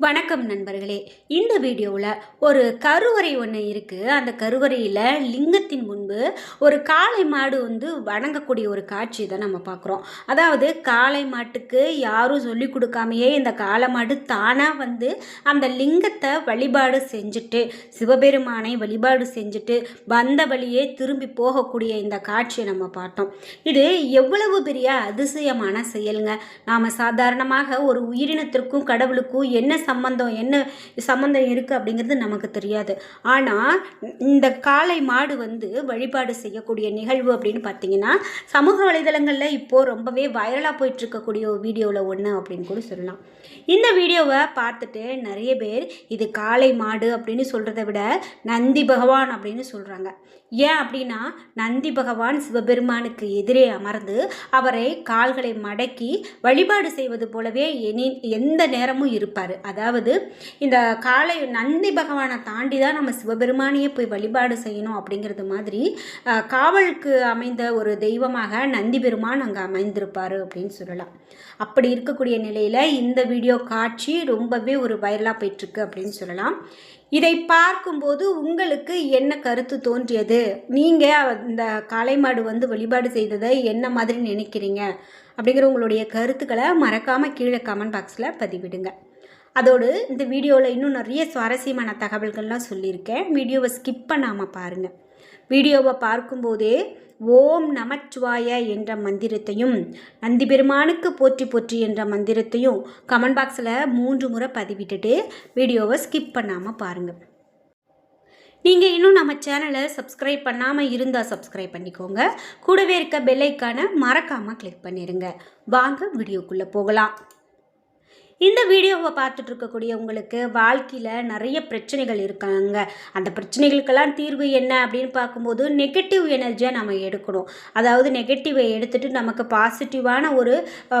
வணக்கம் நண்பர்களே. இந்த வீடியோவில் ஒரு கருவறை ஒன்று இருக்குது அந்த கருவறையில் லிங்கத்தின் முன்பு ஒரு காளை மாடு வந்து வணங்கக்கூடிய ஒரு காட்சி தான் நம்ம பார்க்குறோம் அதாவது காளை மாட்டுக்கு யாரும் சொல்லி கொடுக்காமையே இந்த காளை மாடு தானாக வந்து அந்த லிங்கத்தை வழிபாடு செஞ்சுட்டு சிவபெருமானை வழிபாடு செஞ்சுட்டு வந்த வழியே திரும்பி போகக்கூடிய இந்த காட்சியை நம்ம பார்த்தோம். இது எவ்வளவு பெரிய அதிசயமான செயலுங்க. நாம் சாதாரணமாக ஒரு உயிரினத்திற்கும் கடவுளுக்கும் என்ன சம்பந்தம் என்ன சம்பந்தம் இருக்குது அப்படிங்கிறது நமக்கு தெரியாது. ஆனால் இந்த காளை மாடு வந்து வழிபாடு செய்யக்கூடிய நிகழ்வு அப்படின்னு பார்த்தீங்கன்னா சமூக வலைதளங்களில் இப்போது ரொம்பவே வைரலாக போயிட்டுருக்கக்கூடிய ஒரு வீடியோவில் ஒன்று அப்படின்னு கூட சொல்லலாம். இந்த வீடியோவை பார்த்துட்டு நிறைய பேர் இது காளை மாடு அப்படின்னு சொல்கிறத விட நந்தி பகவான் அப்படின்னு சொல்கிறாங்க ஏன் அப்படின்னா நந்தி பகவான் சிவபெருமானுக்கு எதிரே அமர்ந்து அவரை கால்களை மடக்கி வழிபாடு செய்வது போலவே எனி எந்த நேரமும் இருப்பார். அதாவது இந்த காலை நந்தி பகவானை தாண்டி தான் நம்ம சிவபெருமானையே போய் வழிபாடு செய்யணும் அப்படிங்கிறது மாதிரி காவலுக்கு அமைந்த ஒரு தெய்வமாக நந்தி பெருமான் அங்கே அமைந்திருப்பார் அப்படின்னு சொல்லலாம். அப்படி இருக்கக்கூடிய நிலையில் இந்த வீடியோ காட்சி ரொம்பவே ஒரு வைரலாக போயிட்டுருக்கு அப்படின்னு சொல்லலாம். இதை பார்க்கும்போது உங்களுக்கு என்ன கருத்து தோன்றியது? நீங்கள் இந்த காளை மாடு வந்து வழிபாடு செய்ததை என்ன மாதிரி நினைக்கிறீங்க? அப்படிங்கிற உங்களுடைய கருத்துக்களை மறக்காமல் கீழே கமெண்ட் பாக்ஸில் பதிவிடுங்க. அதோடு இந்த வீடியோவில் இன்னும் நிறைய சுவாரஸ்யமான தகவல்கள்லாம் சொல்லியிருக்கேன். வீடியோவை ஸ்கிப் பண்ணாமல் பாருங்கள் வீடியோவை பார்க்கும்போதே ஓம் நமச்சிவாய என்ற மந்திரத்தையும் நந்தி பெருமானுக்கு போற்றி போற்றி என்ற மந்திரத்தையும் கமெண்ட் பாக்ஸில் மூன்று முறை பதிவிட்டுட்டு வீடியோவை ஸ்கிப் பண்ணாமல் பாருங்கள் நீங்கள் இன்னும் நம்ம சேனலை சப்ஸ்கிரைப் பண்ணாமல் இருந்தால் சப்ஸ்கிரைப் பண்ணிக்கோங்க. கூடவே இருக்க பெல்லைக்கான மறக்காமல் கிளிக் பண்ணிடுங்க வாங்க வீடியோக்குள்ளே போகலாம். இந்த வீடியோவை பார்த்துட்டு இருக்கக்கூடிய உங்களுக்கு வாழ்க்கையில் நிறைய பிரச்சனைகள் இருக்காங்க. அந்த பிரச்சனைகளுக்கெல்லாம் தீர்வு என்ன அப்படின்னு பார்க்கும்போது நெகட்டிவ் எனர்ஜியை நம்ம எடுக்கணும். அதாவது நெகட்டிவை எடுத்துகிட்டு நமக்கு பாசிட்டிவான ஒரு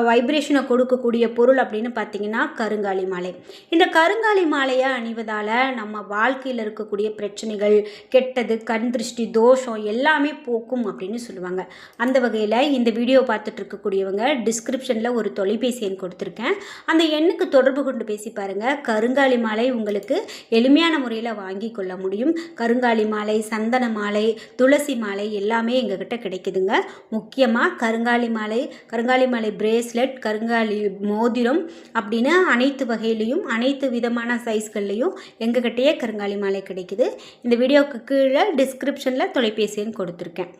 வைப்ரேஷனை கொடுக்கக்கூடிய பொருள் அப்படின்னு பார்த்தீங்கன்னா கருங்காலி மாலை. இந்த கருங்காலி மாலையை அணிவதால் நம்ம வாழ்க்கையில் இருக்கக்கூடிய பிரச்சனைகள் கெட்டது கண் திருஷ்டி தோஷம் எல்லாமே போக்கும் அப்படின்னு சொல்லுவாங்க. அந்த வகையில் இந்த வீடியோ பார்த்துட்டு இருக்கக்கூடியவங்க டிஸ்கிரிப்ஷனில் ஒரு தொலைபேசி எண் கொடுத்துருக்கேன். அந்த எண்ணுக்கு தொடர்பு கொண்டு பேசி பாருங்கள் கருங்காலி மாலை உங்களுக்கு எளிமையான முறையில் வாங்கி கொள்ள முடியும். கருங்காலி மாலை சந்தன மாலை துளசி மாலை எல்லாமே எங்ககிட்ட கிடைக்குதுங்க. முக்கியமாக கருங்காலி மாலை கருங்காலி மாலை பிரேஸ்லெட் கருங்காலி மோதிரம் அப்படின்னு அனைத்து வகையிலையும் அனைத்து விதமான சைஸ்கள்லையும் எங்ககிட்டயே கருங்காலி மாலை கிடைக்குது. இந்த வீடியோவுக்கு கீழே டிஸ்கிரிப்ஷனில் தொலைபேசி எண் கொடுத்துருக்கேன்.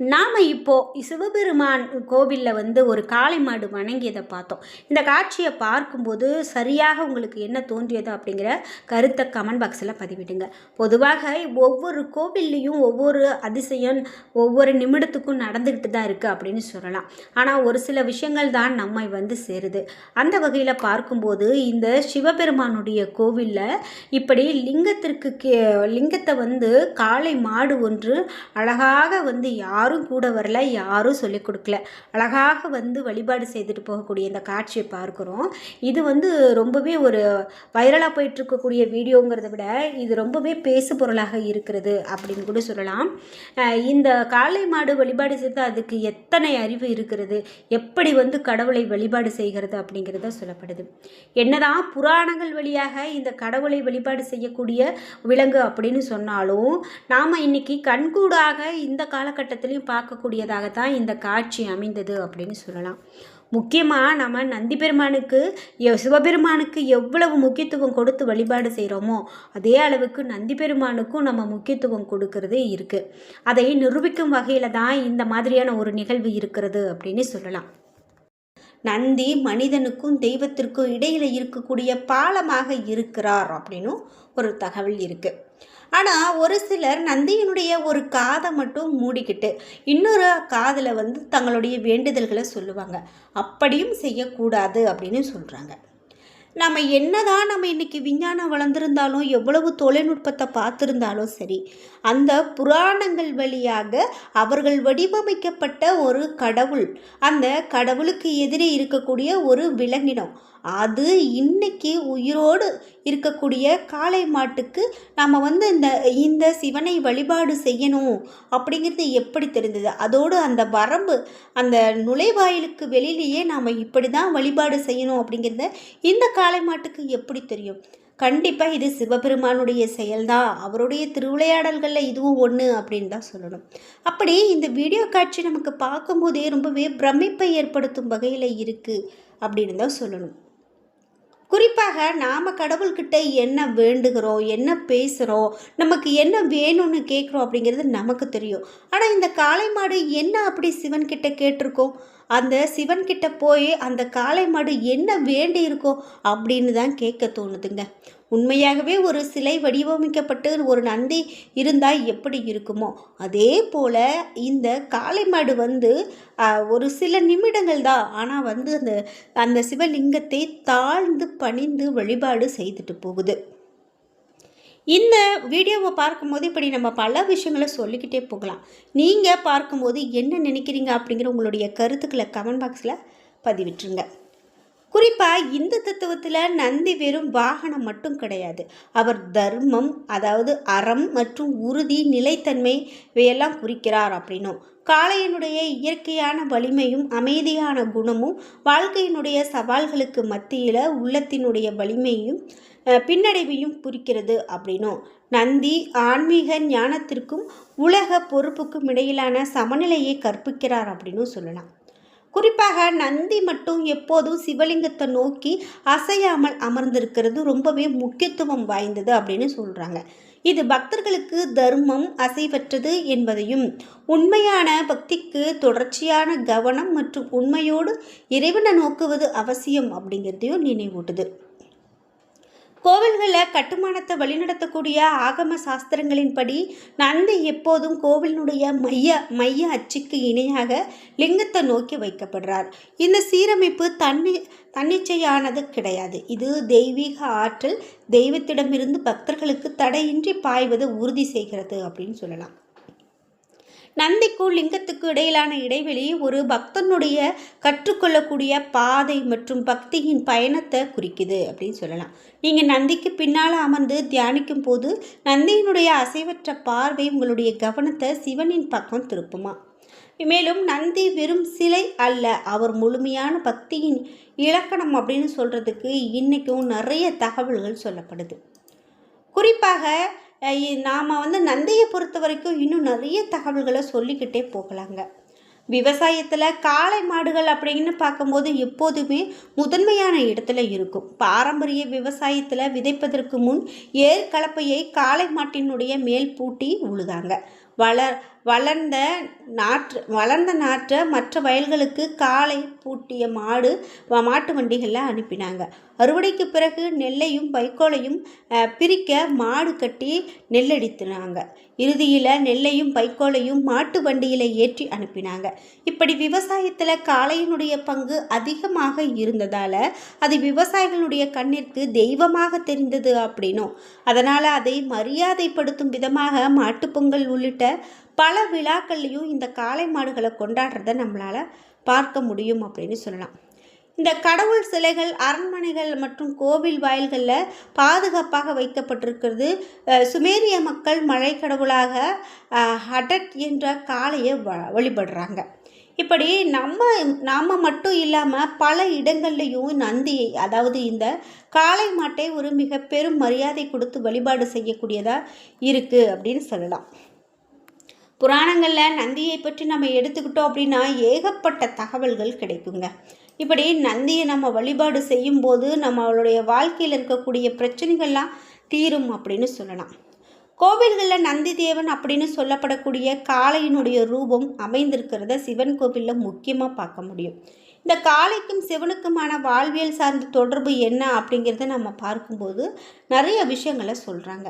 நாம் இப்போது சிவபெருமான் கோவிலில் வந்து ஒரு காளை மாடு வணங்கியதை பார்த்தோம். இந்த காட்சியை பார்க்கும்போது சரியாக உங்களுக்கு என்ன தோன்றியது அப்படிங்கிற கருத்தை கமெண்ட் பாக்ஸில் பதிவிடுங்க. பொதுவாக ஒவ்வொரு கோவில்லையும் ஒவ்வொரு அதிசயம் ஒவ்வொரு நிமிடத்துக்கும் நடந்துக்கிட்டு தான் இருக்குது அப்படின்னு சொல்லலாம். ஆனால் ஒரு சில விஷயங்கள் தான் நம்மை வந்து சேருது. அந்த வகையில் பார்க்கும்போது இந்த சிவபெருமானுடைய கோவிலில் இப்படி லிங்கத்திற்கு கே லிங்கத்தை வந்து காளை மாடு ஒன்று அழகாக வந்து யாரும் கூட வரல யாரும் சொல்லிக் கொடுக்கல. அழகாக வந்து வழிபாடு செய்துட்டு போகக்கூடிய இந்த காட்சியை பார்க்குறோம். இது வந்து ரொம்பவே ஒரு வைரலாக போயிட்டு இருக்கக்கூடிய வீடியோங்கிறத விட இது ரொம்பவே பேசு பொருளாக இருக்கிறது அப்படின்னு கூட சொல்லலாம். இந்த காளை மாடு வழிபாடு செய்து அதுக்கு எத்தனை அறிவு இருக்கிறது? எப்படி வந்து கடவுளை வழிபாடு செய்கிறது அப்படிங்கிறத சொல்லப்படுது. என்னதான் புராணங்கள் வழியாக இந்த கடவுளை வழிபாடு செய்யக்கூடிய விலங்கு அப்படின்னு சொன்னாலும் நாம் இன்னைக்கு கண்கூடாக இந்த காலகட்டத்தில் பார்க்கக்கூடியதாக தான் இந்த காட்சி அமைந்தது அப்படின்னு சொல்லலாம். முக்கியமாக நம்ம நந்தி பெருமானுக்கு சிவபெருமானுக்கு எவ்வளவு முக்கியத்துவம் கொடுத்து வழிபாடு செய்கிறோமோ அதே அளவுக்கு நந்தி பெருமானுக்கும் நம்ம முக்கியத்துவம் கொடுக்கறது இருக்குது அதை நிரூபிக்கும் வகையில் தான் இந்த மாதிரியான ஒரு நிகழ்வு இருக்கிறது அப்படின்னு சொல்லலாம். நந்தி மனிதனுக்கும் தெய்வத்திற்கும் இடையில் இருக்கக்கூடிய பாலமாக இருக்கிறார் அப்படின்னும் ஒரு தகவல் இருக்குது ஆனால் ஒரு சிலர் நந்தியினுடைய ஒரு காதை மட்டும் மூடிக்கிட்டு இன்னொரு காதில் வந்து தங்களுடைய வேண்டுதல்களை சொல்லுவாங்க. அப்படியும் செய்யக்கூடாது அப்படின்னு சொல்கிறாங்க நம்ம என்னதான் நம்ம இன்னைக்கு விஞ்ஞானம் வளர்ந்துருந்தாலும் எவ்வளவு தொழில்நுட்பத்தை பார்த்துருந்தாலும் சரி அந்த புராணங்கள் வழியாக அவர்கள் வடிவமைக்கப்பட்ட ஒரு கடவுள் அந்த கடவுளுக்கு எதிரே இருக்கக்கூடிய ஒரு விலங்கினம் அது இன்னைக்கு உயிரோடு இருக்கக்கூடிய காளை மாட்டுக்கு நம்ம வந்து இந்த இந்த சிவனை வழிபாடு செய்யணும் அப்படிங்கிறது எப்படி தெரிந்தது? அதோடு அந்த வரம்பு அந்த நுழைவாயிலுக்கு வெளியிலேயே நாம் இப்படி தான் வழிபாடு செய்யணும் அப்படிங்கிறத இந்த காளை மாட்டுக்கு எப்படி தெரியும்? கண்டிப்பாக இது சிவபெருமானுடைய செயல்தான். அவருடைய திருவிளையாடல்களில் இதுவும் ஒன்று அப்படின்னு தான் சொல்லணும். அப்படி இந்த வீடியோ காட்சி நமக்கு பார்க்கும்போதே ரொம்பவே பிரமிப்பை ஏற்படுத்தும் வகையில் இருக்குது அப்படின்னு தான் சொல்லணும். குறிப்பாக நாம் கடவுள்கிட்ட என்ன வேண்டுகிறோம் என்ன பேசுகிறோம் நமக்கு என்ன வேணும்னு கேட்குறோம் அப்படிங்கிறது நமக்கு தெரியும். ஆனால் இந்த காளை மாடு என்ன அப்படி சிவன்கிட்ட கேட்டிருக்கோம்? அந்த சிவன்கிட்ட போய் அந்த காளை மாடு என்ன வேண்டி இருக்கோ அப்படின்னு தான் கேட்க தோணுதுங்க. உண்மையாகவே ஒரு சிலை வடிவமைக்கப்பட்டு ஒரு நந்தி இருந்தால் எப்படி இருக்குமோ? அதே போல் இந்த காளை மாடு வந்து ஒரு சில நிமிடங்கள் தான். ஆனால் வந்து அந்த அந்த சிவலிங்கத்தை தாழ்ந்து பணிந்து வழிபாடு செய்துட்டு போகுது. இந்த வீடியோவை பார்க்கும்போது இப்படி நம்ம பல விஷயங்களை சொல்லிக்கிட்டே போகலாம். நீங்கள் பார்க்கும்போது என்ன நினைக்கிறீங்க அப்படிங்கிற உங்களுடைய கருத்துக்களை கமெண்ட் பாக்ஸில் பதிவிட்டுருங்க. குறிப்பாக இந்து தத்துவத்தில் நந்தி வெறும் வாகனம் மட்டும் கிடையாது. அவர் தர்மம் அதாவது அறம் மற்றும் உறுதி நிலைத்தன்மை இவையெல்லாம் குறிக்கிறார் அப்படின்னும். காளையனுடைய இயற்கையான வலிமையும் அமைதியான குணமும் வாழ்க்கையினுடைய சவால்களுக்கு மத்தியில் உள்ளத்தினுடைய வலிமையும் பின்னடைவையும் குறிக்கிறது அப்படின்னும். நந்தி ஆன்மீக ஞானத்திற்கும் உலக பொறுப்புக்கும் இடையிலான சமநிலையை கற்பிக்கிறார் அப்படின்னு சொல்லலாம். குறிப்பாக நந்தி மட்டும் எப்போதும் சிவலிங்கத்தை நோக்கி அசையாமல் அமர்ந்திருக்கிறது ரொம்பவே முக்கியத்துவம் வாய்ந்தது அப்படின்னு சொல்கிறாங்க இது பக்தர்களுக்கு தர்மம் அசைவற்றது என்பதையும் உண்மையான பக்திக்கு தொடர்ச்சியான கவனம் மற்றும் உண்மையோடு இறைவனை நோக்குவது அவசியம் அப்படிங்கிறதையும் நினைவூட்டுது. கோவில்களில் கட்டுமானத்தை வழிநடத்தக்கூடிய ஆகம சாஸ்திரங்களின்படி நந்தி எப்போதும் கோவிலினுடைய மைய மைய அச்சுக்கு இணையாக லிங்கத்தை நோக்கி வைக்கப்படுறார். இந்த சீரமைப்பு தன்னி தன்னிச்சையானது கிடையாது. இது தெய்வீக ஆற்றல் தெய்வத்திடமிருந்து பக்தர்களுக்கு தடையின்றி பாய்வதை உறுதி செய்கிறது அப்படின்னு சொல்லலாம். நந்திக்கும் லிங்கத்துக்கு இடையிலான இடைவெளி ஒரு பக்தனுடைய கற்றுக்கொள்ளக்கூடிய பாதை மற்றும் பக்தியின் பயணத்தை குறிக்குது அப்படின்னு சொல்லலாம். நீங்கள் நந்திக்கு பின்னால் அமர்ந்து தியானிக்கும் போது நந்தியினுடைய அசைவற்ற பார்வை உங்களுடைய கவனத்தை சிவனின் பக்கம் திருப்புமா. மேலும் நந்தி வெறும் சிலை அல்ல அவர் முழுமையான பக்தியின் இலக்கணம் அப்படின்னு சொல்கிறதுக்கு இன்றைக்கும் நிறைய தகவல்கள் சொல்லப்படுது. குறிப்பாக நாம் வந்து நந்தியை பொறுத்த வரைக்கும் இன்னும் நிறைய தகவல்களை சொல்லிக்கிட்டே போகலாங்க. விவசாயத்தில் காளை மாடுகள் அப்படின்னு பார்க்கும்போது எப்போதுமே முதன்மையான இடத்துல இருக்கும். பாரம்பரிய விவசாயத்தில் விதைப்பதற்கு முன் ஏர் கலப்பையை காளை மாட்டினுடைய மேல் பூட்டி உழுதாங்க. வளர் வளர்ந்த நாற்று வளர்ந்த நாற்றை மற்ற வயல்களுக்கு காலை பூட்டிய மாடு மாட்டு வண்டிகளில் அனுப்பினாங்க. அறுவடைக்கு பிறகு நெல்லையும் வைக்கோலையும் பிரிக்க மாடு கட்டி நெல்லடித்துனாங்க. இறுதியில் நெல்லையும் வைக்கோலையும் மாட்டு வண்டியில் ஏற்றி அனுப்பினாங்க. இப்படி விவசாயத்தில் காளையினுடைய பங்கு அதிகமாக இருந்ததால் அது விவசாயிகளுடைய கண்ணிற்கு தெய்வமாக தெரிந்தது அப்படின்னும் அதனால் அதை மரியாதைப்படுத்தும் விதமாக மாட்டுப்பொங்கல் உள்ளிட்ட பல விழாக்கள்லேயும் இந்த காளை மாடுகளை கொண்டாடுறத நம்மளால் பார்க்க முடியும் அப்படின்னு சொல்லலாம். இந்த கடவுள் சிலைகள் அரண்மனைகள் மற்றும் கோவில் வாயில்களில் பாதுகாப்பாக வைக்கப்பட்டிருக்கிறது. சுமேரிய மக்கள் மழை கடவுளாக ஹடட் என்ற காளையை வழிபடுறாங்க. இப்படி நம்ம நாம் மட்டும் இல்லாமல் பல இடங்கள்லையும் நந்தியை அதாவது இந்த காளை மாட்டை ஒரு மிக பெரும் மரியாதை கொடுத்து வழிபாடு செய்யக்கூடியதாக இருக்குது அப்படின்னு சொல்லலாம். புராணங்களில் நந்தியை பற்றி நம்ம எடுத்துக்கிட்டோம் அப்படின்னா ஏகப்பட்ட தகவல்கள் கிடைக்குங்க. இப்படி நந்தியை நம்ம வழிபாடு செய்யும்போது நம்மளுடைய வாழ்க்கையில் இருக்கக்கூடிய பிரச்சனைகள்லாம் தீரும் அப்படின்னு சொல்லலாம். கோவில்களில் நந்தி தேவன் அப்படின்னு சொல்லப்படக்கூடிய காளையினுடைய ரூபம் அமைந்திருக்கிறத சிவன் கோவிலில் முக்கியமாக பார்க்க முடியும். இந்த காளைக்கும் சிவனுக்குமான வாழ்வியல் சார்ந்த தொடர்பு என்ன அப்படிங்கிறத நம்ம பார்க்கும்போது நிறைய விஷயங்களை சொல்கிறாங்க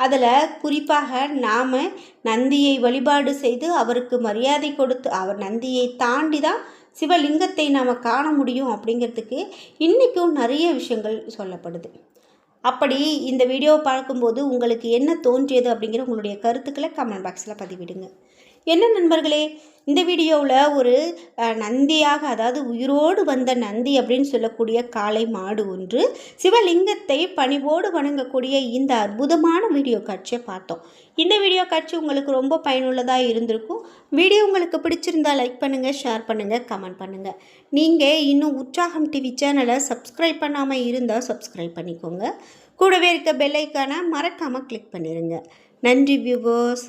அதில் குறிப்பாக நாம் நந்தியை வழிபாடு செய்து அவருக்கு மரியாதை கொடுத்து அவர் நந்தியை தாண்டி தான் சிவலிங்கத்தை நாம் காண முடியும் அப்படிங்கிறதுக்கு இன்றைக்கும் நிறைய விஷயங்கள் சொல்லப்படுது. அப்படி இந்த வீடியோவை பார்க்கும்போது உங்களுக்கு என்ன தோன்றியது அப்படிங்கிற உங்களுடைய கருத்துக்களை கமெண்ட் பாக்ஸில் பதிவிடுங்க. என்ன நண்பர்களே? இந்த வீடியோவில் ஒரு நந்தியாக அதாவது உயிரோடு வந்த நந்தி அப்படின்னு சொல்லக்கூடிய காளை மாடு ஒன்று சிவலிங்கத்தை பணிவோடு வணங்கக்கூடிய இந்த அற்புதமான வீடியோ காட்சியை பார்த்தோம். இந்த வீடியோ காட்சி உங்களுக்கு ரொம்ப பயனுள்ளதாக இருந்திருக்கும். வீடியோ உங்களுக்கு பிடிச்சிருந்தா லைக் பண்ணுங்கள் ஷேர் பண்ணுங்கள் கமெண்ட் பண்ணுங்கள் நீங்கள் இன்னும் உற்சாகம் டிவி சேனலை சப்ஸ்கிரைப் பண்ணாமல் இருந்தால் சப்ஸ்கிரைப் பண்ணிக்கோங்க. கூடவே இருக்க பெல்லைக்கான மறக்காமல் கிளிக் பண்ணிடுங்க நன்றி வியூவர்ஸ்